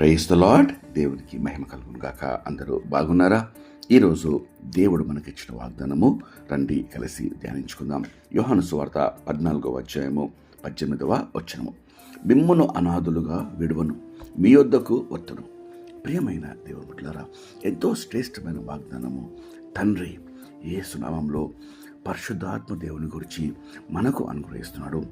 Praise the lord దేవునికి మహిమ కలుగును గాక. అందరూ బాగున్నారా? ఈరోజు దేవుడు మనకిచ్చిన వాగ్దానము రండి కలిసి ధ్యానించుకుందాం. యోహాను సువార్త పద్నాలుగవ అధ్యాయము పద్దెనిమిదవ వచనము. మిమ్మును అనాథులుగా విడువను మీ వద్దకు వత్తును. ప్రియమైన దేవుడు బిడ్డలారా ఎంతో శ్రేష్టమైన వాగ్దానము తండ్రి ఏ సునామంలో పరిశుద్ధాత్మ దేవుని గురించి మనకు అనుగ్రహిస్తున్నాడు.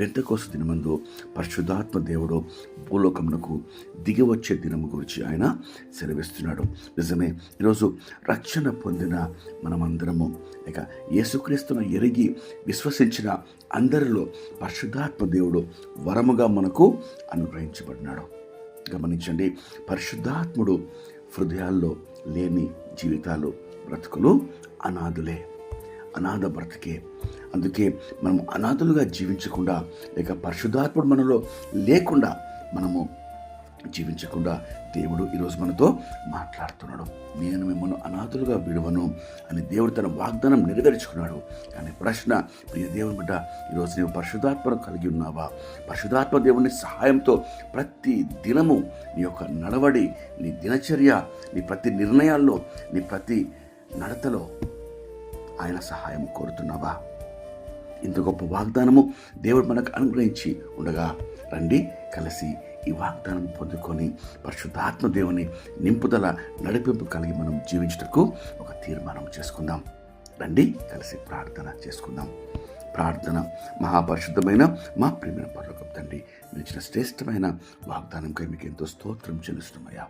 పెంతకోస దినమందు పరిశుద్ధాత్మ దేవుడు భూలోకమునకు దిగి వచ్చే దినము గురించి ఆయన సెలవిస్తున్నాడు. నిజమే ఈరోజు రక్షణ పొందిన మనమందరము ఇక యేసుక్రీస్తును ఎరిగి విశ్వసించిన అందరిలో పరిశుద్ధాత్మ దేవుడు వరముగా మనకు అనుగ్రహించబడినాడు. గమనించండి పరిశుద్ధాత్ముడు హృదయాల్లో లేని జీవితాలు బ్రతుకులు అనాథులే. అనాథ బ్రతికే. అందుకే మనం అనాథులుగా జీవించకుండా లేక పరిశుద్ధాత్ముడు మనలో లేకుండా మనము జీవించకుండా దేవుడు ఈరోజు మనతో మాట్లాడుతున్నాడు. నేను మిమ్మల్ని అనాథులుగా విడువను అని దేవుడు తన వాగ్దానం నెరవేర్చుకున్నాడు. కానీ ప్రశ్న ప్రియ దేవుని బిడ్డ ఈరోజు నీవు పరిశుధాత్మను కలిగి ఉన్నావా? పరిశుధాత్మ దేవుని సహాయంతో ప్రతి దినము నీ యొక్క నడవడి నీ దినచర్య నీ ప్రతి నిర్ణయాల్లో నీ ప్రతి నడతలో ఆయన సహాయం కోరుతున్నావా? ఇంత గొప్ప వాగ్దానము దేవుడు మనకు అనుగ్రహించి ఉండగా రండి కలిసి ఈ వాగ్దానం పొందుకొని పరిశుద్ధాత్మ దేవుని నింపుదల నడిపింపు కలిగి మనం జీవించటకు ఒక తీర్మానం చేసుకుందాం. రండి కలిసి ప్రార్థన చేసుకుందాం. ప్రార్థన మహాపరిశుద్ధమైన మా ప్రేమైన పర్లోకం తండ్రి మీరు ఇచ్చిన శ్రేష్టమైన వాగ్దానంకై మీకు ఎంతో స్తోత్రం చెల్లిస్తున్నాయా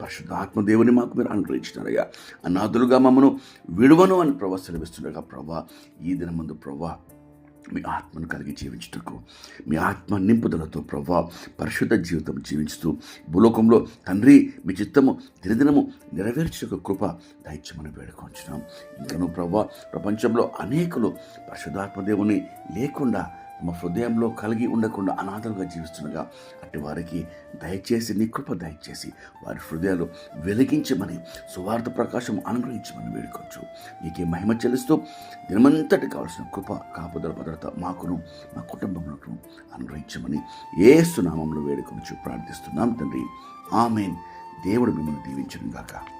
పరిశుద్ధ ఆత్మదేవుని మాకు మీరు అనుగ్రహించినారయ్యా. అనాథులుగా మమ్మను విడువను అని ప్రభా సెలవిస్తుండగా ప్రభా. ఈ దిన ముందు ప్రభా మీ ఆత్మను కలిగి జీవించుటకు మీ ఆత్మ నింపుదలతో ప్రభా పరిశుద్ధ జీవితం జీవించుతూ భూలోకంలో తండ్రి మీ చిత్తము దినదినము నెరవేర్చుక కృప దైత్యమని వేడుకొంచున్నాం. ఇంకనూ ప్రభా ప్రపంచంలో అనేకులు పరిశుద్ధాత్మ దేవుని లేకుండా తమ హృదయంలో కలిగి ఉండకుండా అనాథలుగా జీవిస్తుండగా వారికి దయచేసి నీ కృప దయచేసి వారి హృదయాలు వెలిగించమని సువార్త ప్రకాశం అనుగ్రహించమని వేడుకోవచ్చు నీకే మహిమ చెల్లిస్తూ దినమంతటి కావాల్సిన కృప కాపుదల భద్రత మాకును మా కుటుంబంలోను అనుగ్రహించమని ఏసునామంలో వేడుకొంచు ప్రార్థిస్తున్నాం తండ్రి. ఆమెన్. దేవుడు మిమ్మల్ని దీవించను గాక